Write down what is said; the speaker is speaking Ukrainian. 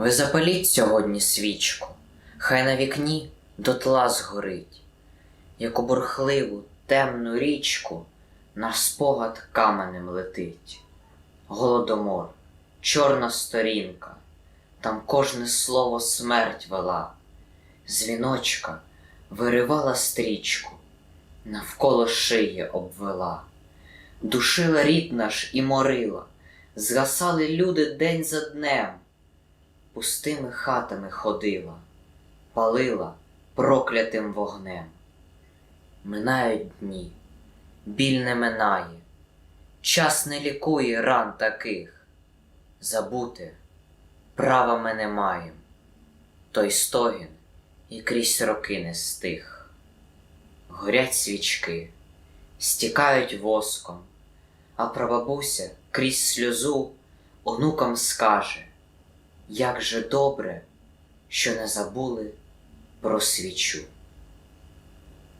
Ви запаліть сьогодні свічку, хай на вікні дотла згорить, яку бурхливу темну річку наш спогад каменем летить. Голодомор, чорна сторінка, там кожне слово смерть вела, з віночка виривала стрічку, навколо шиї обвела, душила рід наш і морила, згасали люди день за днем, пустими хатами ходила, палила проклятим вогнем. Минають дні, біль не минає, час не лікує ран таких, забути права ми не маєм, той стогін і крізь роки не стих. Горять свічки, стікають воском, а прабабуся крізь сльозу онукам скаже, як же добре, що не забули про свічу.